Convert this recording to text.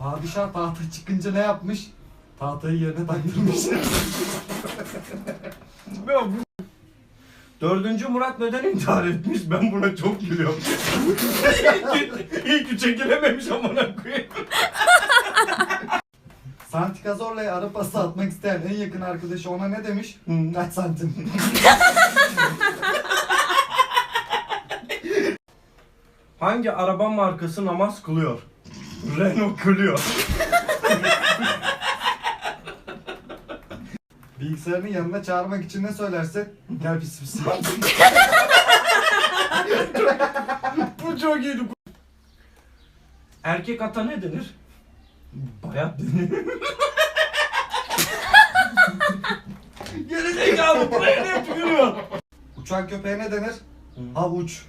Padişah tahta çıkınca ne yapmış? Tahtayı yerine taktırmış. Ya bu- Dördüncü Murat neden intihar etmiş? Ben buna çok gülüyorum. İyi ki çekilememiş amına koyayım. Santikazorla'ya ara pası atmak isteyen en yakın arkadaşı ona ne demiş? Kaç santim? Hangi araba markası namaz kılıyor? Renault kılıyor. Bilgisayarını yanına çağırmak için ne söylersin? Gel pis pis. Bu çok iyiydi. Erkek ata ne denir? Bayat denir. Geri zekalı buraya ne tükürüyor? Uçan köpeğe ne denir? Havuç.